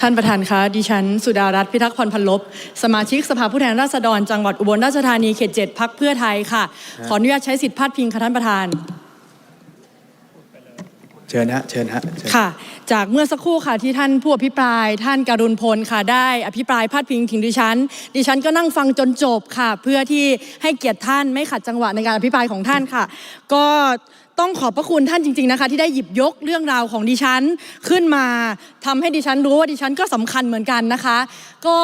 ท่านประธานคะดิฉัน สุดารัตน์พิทักษ์พรพันลบ สมาชิกสภาผู้แทนราษฎร จังหวัดอุบลราชธานีเขตเจ็ดพักเพื่อไทยค่ะ ขออนุญาตใช้สิทธิพาดพิงค่ะท่านประธาน เชิญฮะเชิญฮะเชิญค่ะ จากเมื่อสักครู่ค่ะที่ท่านผู้อภิปราย ท่านการุณพลค่ะได้อภิปรายพาดพิงถึงดิฉัน ดิฉันก็นั่งฟังจนจบค่ะ เพื่อที่ให้เกียรติท่านไม่ขัดจังหวะในการอภิปรายของท่านค่ะ ก็ ต้องขอบพระคุณท่านจริง ๆนะคะ ที่ได้หยิบยกเรื่องราวของดิฉันขึ้นมาทำให้ดิฉันรู้ว่าดิฉันก็สำคัญเหมือนกันนะคะ ก็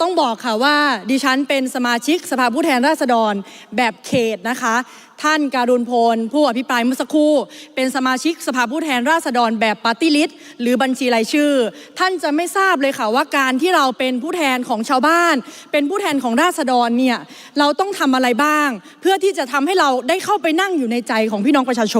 ต้องบอกค่ะว่าดิฉันเป็นสมาชิกสภาผู้แทนราษฎรแบบเขตนะคะ ท่านการุณพล ผู้อภิปรายเมื่อสักครู่ เป็นสมาชิกสภาผู้แทนราษฎรแบบปาร์ตี้ลิสต์หรือบัญชีรายชื่อ ท่านจะไม่ทราบเลยค่ะว่าการที่เราเป็นผู้แทนของชาวบ้าน เป็นผู้แทนของราษฎรเนี่ยเราต้องทำอะไรบ้าง เพื่อที่จะทำให้เราได้เข้าไปนั่งอยู่ในใจของพี่น้องประชาชน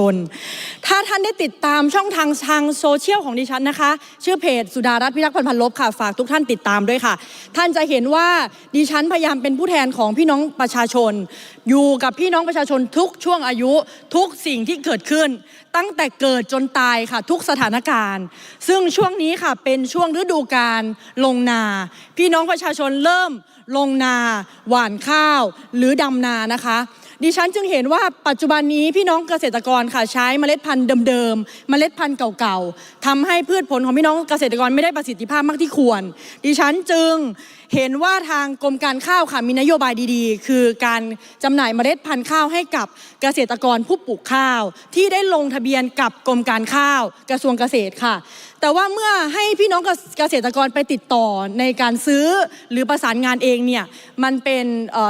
ถ้าท่านได้ติดตามช่องทางทางโซเชียลของดิฉันนะคะ ชื่อเพจสุดารัตน์พิทักษ์พันธ์พันลบค่ะ ฝากทุกท่านติดตามด้วยค่ะ ท่านจะเห็นว่าดิฉันพยายามเป็นผู้แทนของพี่น้องประชาชน อยู่กับพี่น้องประชาชนทุกช่วงอายุทุกสิ่งที่เกิดขึ้น ตั้งแต่เกิดจนตายค่ะ ทุกสถานการณ์ ซึ่งช่วงนี้ค่ะเป็นช่วงฤดูการลงนา พี่น้องประชาชนเริ่มลงนา หว่านข้าว หรือดำนานะคะ ดิฉันจึงเห็นว่าปัจจุบันนี้พี่น้องเกษตรกรค่ะใช้เมล็ดพันธุ์เดิมๆเมล็ดพันธุ์เก่าๆทำให้พืชผลของพี่น้องเกษตรกรไม่ได้ประสิทธิภาพมากที่ควร ดิฉันจึงเห็นว่าทางกรมการข้าวค่ะมีนโยบายดีๆ คือการจำหน่ายเมล็ดพันธุ์ข้าวให้กับเกษตรกรผู้ปลูกข้าว ที่ได้ลงทะเบียนกับกรมการข้าว กระทรวงเกษตรค่ะ แต่ว่าเมื่อให้พี่น้องเกษตรกรไปติดต่อในการซื้อหรือประสานงานเองเนี่ยมันเป็น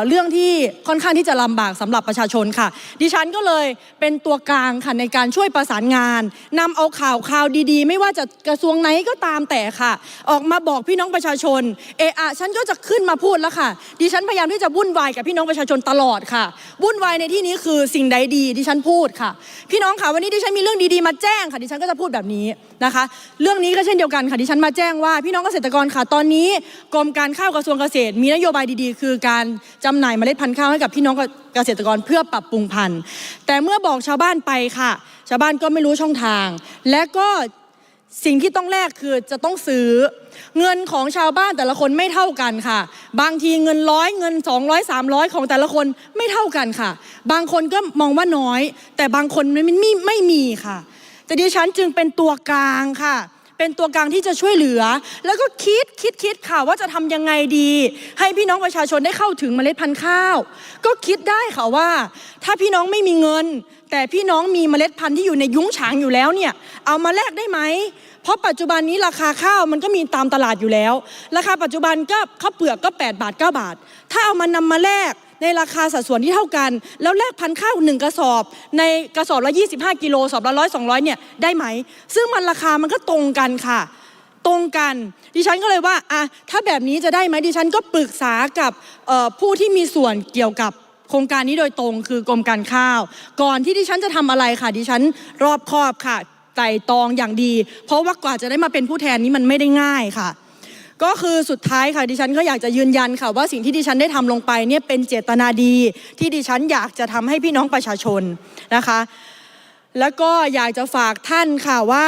เรื่องที่ค่อนข้างที่จะลำบากสำหรับประชาชนค่ะ ดิฉันก็เลยเป็นตัวกลางค่ะในการช่วยประสานงานนำเอาข่าวข่าวดีๆ ไม่ว่าจะกระทรวงไหนก็ตามแต่ค่ะ ออกมาบอกพี่น้องประชาชน เอะอะฉันก็จะขึ้นมาพูดแล้วค่ะ ดิฉันพยายามที่จะวุ่นวายกับพี่น้องประชาชนตลอดค่ะวุ่นวายในที่นี้คือสิ่งใดดี ดิฉันพูดค่ะ พี่น้องค่ะวันนี้ดิฉันมีเรื่องดีๆมาแจ้งค่ะ ดิฉันก็จะพูดแบบนี้นะคะ เรื่องนี้ก็เช่นเดียวกันค่ะดิฉันมาแจ้งว่าพี่น้องเกษตรกรค่ะตอนนี้กรมการข้าวกระทรวงเกษตร มีนโยบายดีๆ คือการจำหน่ายเมล็ดพันธุ์ข้าวให้กับพี่น้องเกษตรกรเพื่อปรับปรุงพันธุ์ แต่เมื่อบอกชาวบ้านไปค่ะ ชาวบ้านก็ไม่รู้ช่องทาง และก็สิ่งที่ต้องแลกคือจะต้องซื้อ เงินของชาวบ้านแต่ละคนไม่เท่ากันค่ะ บางทีเงินร้อยเงิน 200 300 ของแต่ละคนไม่เท่ากันค่ะ บางคนก็มองว่าน้อย แต่บางคนไม่ไม่ไม่มีค่ะ แต่ดิฉันจึงเป็นตัวกลางค่ะ เป็นตัวกลางที่จะช่วยเหลือ แล้วก็คิดคิดคิดค่ะว่าจะทำยังไงดี ให้พี่น้องประชาชนได้เข้าถึงเมล็ดพันธุ์ข้าว ก็คิดได้ค่ะว่า ถ้าพี่น้องไม่มีเงิน แต่พี่น้องมีเมล็ดพันธุ์ที่อยู่ในยุ้งฉางอยู่แล้วเนี่ยเอามาแลกได้ไหมเพราะปัจจุบันนี้ราคาข้าวมันก็มีตามตลาดอยู่แล้ว ราคาปัจจุบันก็ข้าวเปลือกก็ 8 บาท 9 บาท ถ้าเอามานำมาแลก ในราคาสัดส่วนที่เท่ากัน แล้วแลกพันข้าวหนึ่งกระสอบ ในกระสอบละ 25 กิโลสอบละร้อยสองร้อยเนี่ยได้ไหม ซึ่งมันราคามันก็ตรงกันค่ะ ตรงกัน ดิฉันก็เลยว่าอะถ้าแบบนี้จะได้ไหมดิฉันก็ปรึกษากับผู้ที่มีส่วนเกี่ยวกับโครงการนี้โดยตรงคือกรมการข้าว ก่อนที่ดิฉันจะทำอะไรค่ะ ดิฉันรอบคอบค่ะไต่ตองอย่างดี เพราะว่ากว่าจะได้มาเป็นผู้แทนนี้มันไม่ได้ง่ายค่ะ ก็คือสุดท้ายค่ะดิฉันก็อยากจะยืนยันค่ะว่าสิ่งที่ดิฉันได้ทำลงไปเนี่ยเป็นเจตนาดี ที่ดิฉันอยากจะทำให้พี่น้องประชาชนนะคะ แล้วก็อยากจะฝากท่านค่ะว่า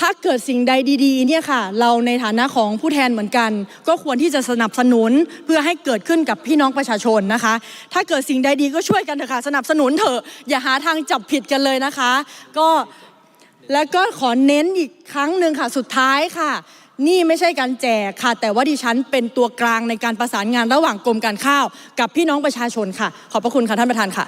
ถ้าเกิดสิ่งใดดีๆเนี่ยค่ะ เราในฐานะของผู้แทนเหมือนกัน ก็ควรที่จะสนับสนุนเพื่อให้เกิดขึ้นกับพี่น้องประชาชนนะคะ ถ้าเกิดสิ่งใดดีก็ช่วยกันเถอะค่ะสนับสนุนเถอะอย่าหาทางจับผิดกันเลยนะคะ ก็แล้วก็ขอเน้นอีกครั้งหนึ่งค่ะสุดท้ายค่ะ นี่ไม่ใช่การแจกค่ะ แต่ว่าดิฉันเป็นตัวกลางในการประสานงานระหว่างกรมการข้าว กับพี่น้องประชาชนค่ะ ขอบพระคุณค่ะท่านประธานค่ะ